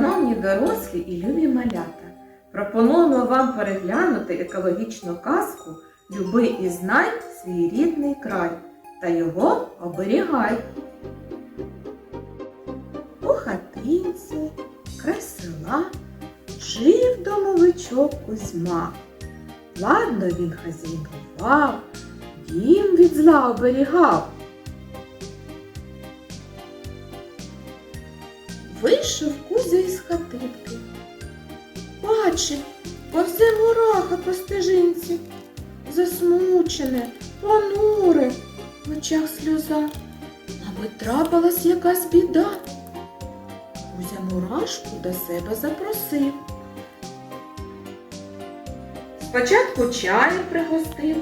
Шановні дорослі і любі малята, пропонуємо вам переглянути екологічну казку Люби і знай свій рідний край та його оберігай. У хатинці край села жив домовичок Кузьма. Ладно він хазяйнував, дім від зла оберігав. Вийшов Кузя із хатинки. Бачить, повзе мураха по стежинці, засмучене, понуре, в очах сльоза. Мабуть, трапилась якась біда. Кузя мурашку до себе запросив. Спочатку чаєм пригостив,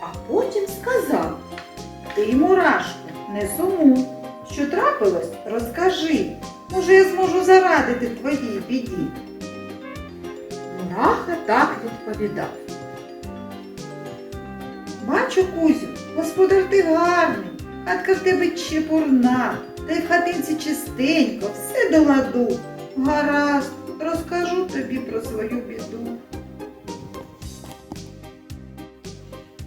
а потім сказав. Ти, мурашко, не сумуй. Що трапилось, розкажи. Може, я зможу зарадити твоїй біді. Мураха так відповідав. Бачу, Кузю, господар ти гарний, хатка в тебе чепурна, та й в хатинці чистенько, все до ладу. Гаразд, розкажу тобі про свою біду.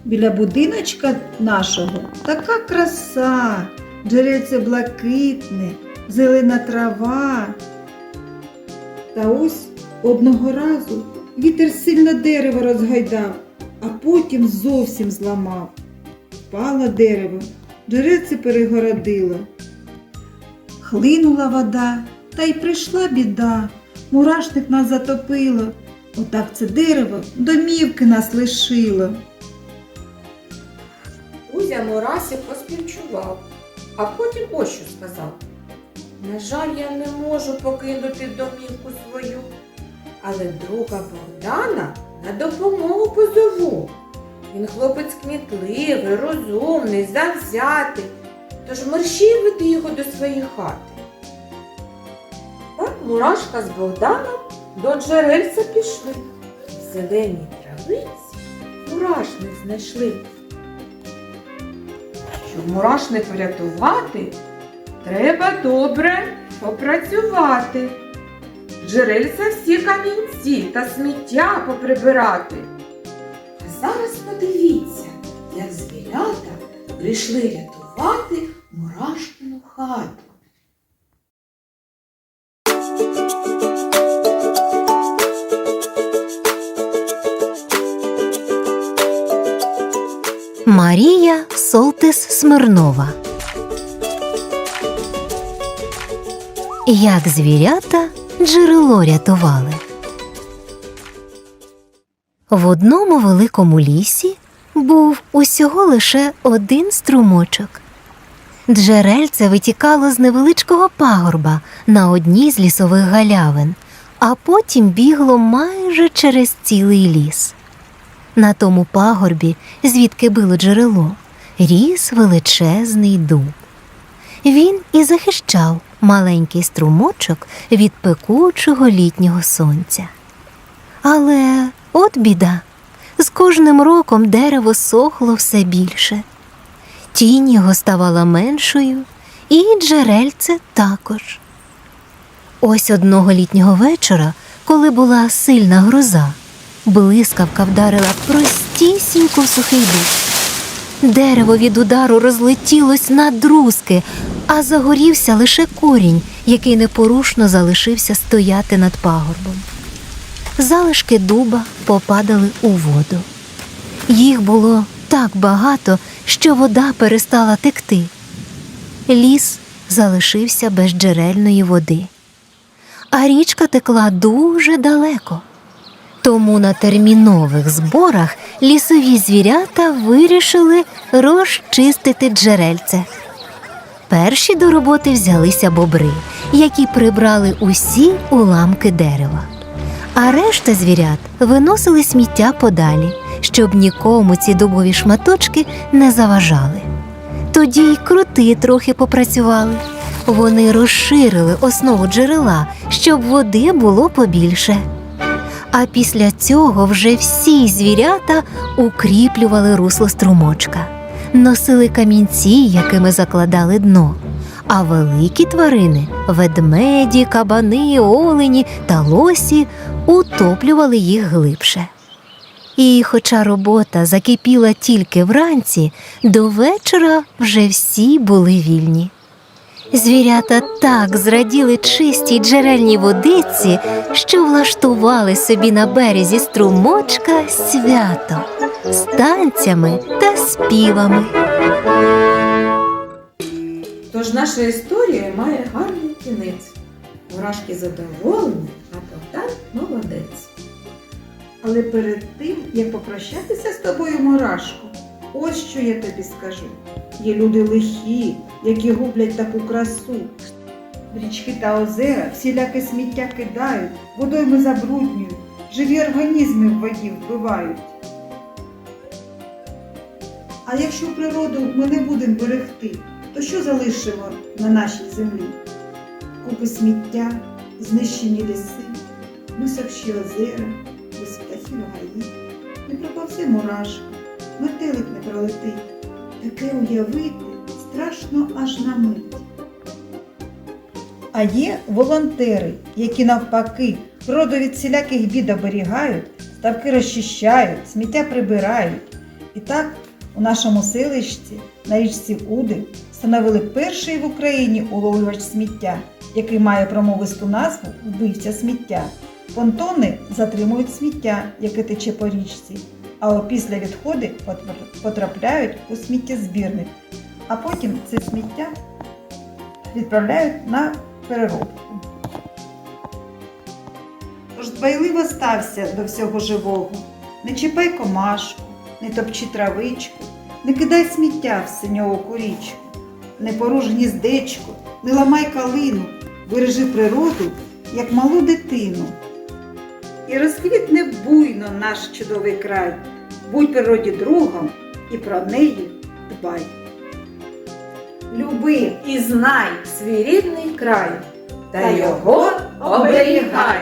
Біля будиночка нашого така краса, джерельце блакитне, зелена трава. Та ось одного разу вітер сильно дерево розгайдав, а потім зовсім зламав. Впало дерево, джерельце перегородило. Хлинула вода, та й прийшла біда. Мурашник нас затопило. Отак це дерево домівки нас лишило. Кузя Мурасі поспівчував, а потім ось що сказав. На жаль, я не можу покинути домівку свою, але друга Богдана на допомогу позову. Він хлопець кмітливий, розумний, завзятий, тож мерщій веди його до своєї хати. Так Мурашка з Богданом до джерельця пішли. В зеленій травиці мурашник знайшли. Щоб мурашник врятувати, треба добре попрацювати. Джерельця всі камінці та сміття поприбирати. Зараз подивіться, як звірята прийшли рятувати мурашкину хату. Марія Солтис Смирнова. Як звірята джерело рятували. В одному великому лісі був усього лише один струмочок. Джерельце витікало з невеличкого пагорба на одній з лісових галявин, а потім бігло майже через цілий ліс. На тому пагорбі, звідки било джерело, ріс величезний дуб. Він і захищав маленький струмочок від пекучого літнього сонця. Але от біда, з кожним роком дерево сохло все більше. Тінь його ставала меншою, і джерельце також. Ось одного літнього вечора, коли була сильна гроза, блискавка вдарила простісінько сухий дуб. Дерево від удару розлетілось на друзки, а загорівся лише корінь, який непорушно залишився стояти над пагорбом. Залишки дуба попадали у воду. Їх було так багато, що вода перестала текти. Ліс залишився без джерельної води, а річка текла дуже далеко. Тому на термінових зборах лісові звірята вирішили розчистити джерельце. Перші до роботи взялися бобри, які прибрали усі уламки дерева. А решта звірят виносили сміття подалі, щоб нікому ці дубові шматочки не заважали. Тоді й крути трохи попрацювали. Вони розширили основу джерела, щоб води було побільше. А після цього вже всі звірята укріплювали русло струмочка, носили камінці, якими закладали дно, а великі тварини ведмеді, кабани, олені та лосі утоплювали їх глибше. І хоча робота закипіла тільки вранці, до вечора вже всі були вільні. Звірята так зраділи чистій джерельній водиці, що влаштували собі на березі струмочка свято з танцями та співами. Тож наша історія має гарний кінець. Мурашки задоволені, а Богдан молодець. Але перед тим, як попрощатися з тобою, Мурашко, ось що я тобі скажу. Є люди лихі, які гублять таку красу. Річки та озера всіляке сміття кидають, водойми забруднюють, живі організми в воді вбивають. А якщо природу ми не будемо берегти, то що залишимо на нашій землі? Купи сміття, знищені ліси, висохші озера, без птахів гаї. Не проповзе мурашка, метелик не пролетить. Таке уявити страшно аж на мить. А є волонтери, які навпаки природу від всіляких бід оберігають, ставки розчищають, сміття прибирають. І так у нашому селищі на річці Уди встановили перший в Україні уловлювач сміття, який має промовисту назву Вбивця сміття. Понтони затримують сміття, яке тече по річці, а опісля відходи потрапляють у сміттєзбірник, а потім це сміття відправляють на переробку. Тож дбайливо стався до всього живого. Не чіпай комашку, не топчи травичку, не кидай сміття в синьову річку, не поруш гніздечко, не ламай калину, бережи природу, як малу дитину. І розквітне буйно наш чудовий край. Будь природі другом і про неї дбай. Люби І знай свій рідний край та його оберігай.